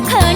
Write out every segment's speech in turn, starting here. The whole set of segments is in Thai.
可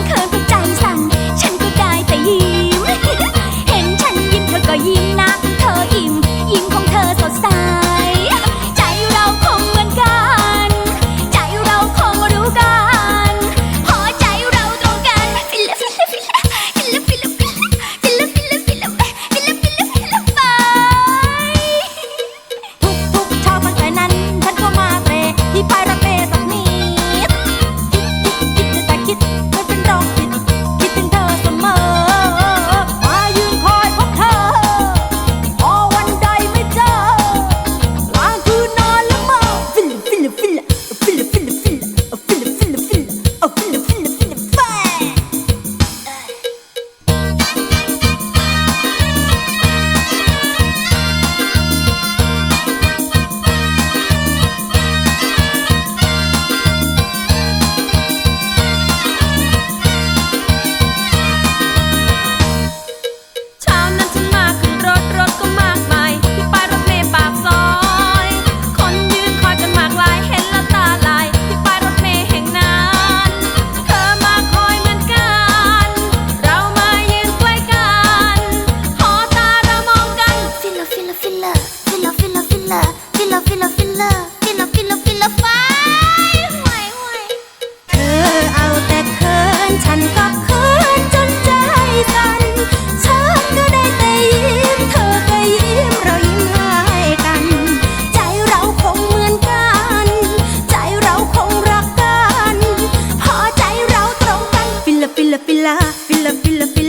ฟห่ล่เธอเอาแต่เคินฉันก็เคินจนใจสั่นฉันก็ได้แต่ยิ้มเธอก็ยิ้มเรายิ้มให้กัน ใจเราคงเหมือนกัน ใจเราคงรักกัน พอใจเราตรงกัน filler filler filler filler filler